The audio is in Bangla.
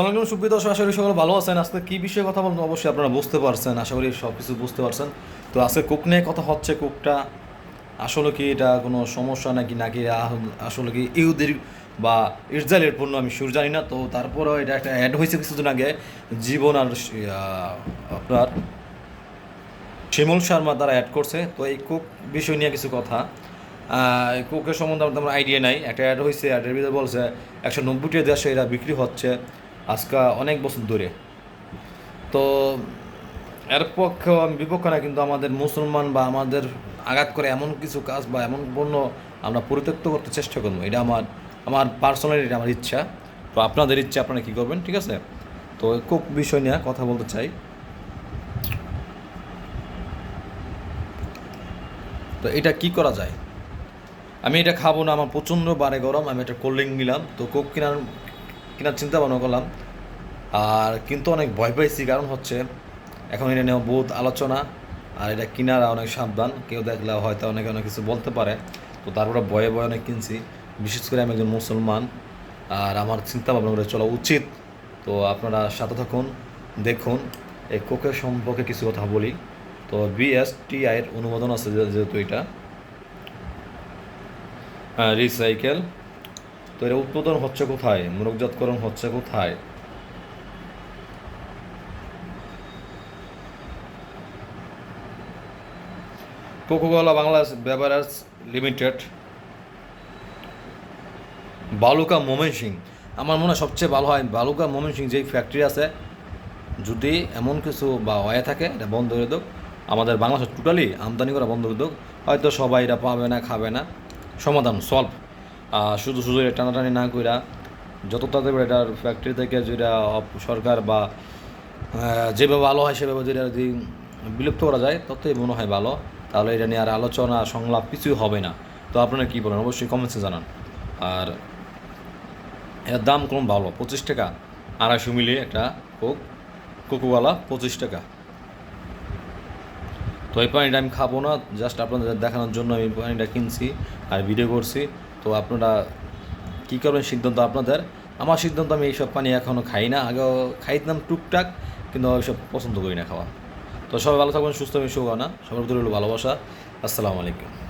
সালাম সুপ্রিয় দর্শক, আশা করি সকলে ভালো আছেন। আজকে কী বিষয়ে কথা বলব অবশ্যই আপনারা বুঝতে পারছেন। আশা করি সব কিছু বুঝতে পারছেন। তো আজকে কুক নিয়ে কথা হচ্ছে, কুকটা আসলে কি এটা কোনো সমস্যা নাকি নাকি আসলে কি ইহুদের বা ইসরায়েলের পণ্য আমি সুর জানি না। তো তারপরেও এটা একটা অ্যাড হয়েছে কিছুদিন আগে, জীবন আর আপনার শিমুল শর্মা তারা অ্যাড করছে। তো এই কুক বিষয় নিয়ে কিছু কথা। কুকের সম্বন্ধে আমার তেমন আইডিয়া নাই। একটা অ্যাড হয়েছে অ্যাডের ভিতরে বলছে, একশো নব্বইটি দেশে এরা বিক্রি হচ্ছে। আজকে অনেক বছর ধরে। তো এর পক্ষে বিপক্ষ না, কিন্তু আমাদের মুসলমান বা আমাদের আঘাত করে এমন কিছু কাজ বা এমন পণ্য আমরা পরিত্যক্ত করতে চেষ্টা করব, এটা আমার আমার পার্সোনালি এটা আমার ইচ্ছা। তো আপনাদের ইচ্ছা, আপনারা কী করবেন, ঠিক আছে? তো কুক বিষয় নিয়ে কথা বলতে চাই। তো এটা কি করা যায়? আমি এটা খাব না, আমার প্রচণ্ড বারে গরম, আমি একটা কোল্ড ড্রিঙ্ক নিলাম। তো কোক কেনার কেনার চিন্তা ভাবনা করলাম। আর কিন্তু অনেক ভয় পাইছি, কারণ হচ্ছে এখন এটা নিয়ে বহুত আলোচনা, আর এটা কিনারা অনেক সাবধান, কেউ দেখলে হয়তো অনেকে অনেক কিছু বলতে পারে। তো তারপরে ভয়ে ভয়ে অনেক কিনছি, বিশেষ করে আমি একজন মুসলমান, আর আমার চিন্তা ভাবনা করে চলা উচিত। তো আপনারা সাথে থাকুন, দেখুন, এই কোকের সম্পর্কে কিছু কথা বলি। তো বিএসটিআই এর অনুমোদন আছে যেহেতু এটা। রিসাইকেল তো এটা উৎপাদন হচ্ছে কোথায়? মোরকজাতকরণ হচ্ছে কোথায়? Coca Cola Bangladesh beverage limited, Bhaluka Mymensingh. আমার মনে হয় সবচেয়ে ভালো হয় বালুকা মোমেন সিং যেই ফ্যাক্টরি আছে, যদি এমন কিছু বা হয়ে থাকে, এটা বন্ধ করে দেব আমাদের বাংলাদেশ টোটালি আমদানি করা বন্ধ করে দেব হয়তো সবাই এটা পাবে না, খাবে না। সমাধান সলভ শুধু শুধু এটা টানাটানি না কইরা যত তাড়াতাড়ি এটার ফ্যাক্টরি থেকে যেটা সরকার বা যেভাবে ভালো হয় সেভাবে যেটা যদি বিলুপ্ত করা যায়, ততই মনে হয় ভালো। তাহলে এটা নিয়ে আর আলোচনা, সংলাপ কিছুই হবে না। তো আপনারা কী বলেন? অবশ্যই কমেন্টসে জানান। আর এর দাম কম ভালো। পঁচিশ টাকা। আড়াইশো মিলি একটা কোক, কোকোওয়ালা, পঁচিশ টাকা। তো এই পানিটা আমি খাব না। জাস্ট আপনাদের দেখানোর জন্য আমি পানিটা কিনছি আর ভিডিও করছি। তো আপনারা কী করবেন সিদ্ধান্ত আপনাদের? আমার সিদ্ধান্ত আমি এইসব পানি এখনও খাই না। আগেও খাইতাম টুকটাক, কিন্তু এইসব পছন্দ করি না খাওয়া। তো সবাই ভালো থাকবেন, সুস্থ আমি শুভ না সবার ভালোবাসা। আসসালামু আলাইকুম।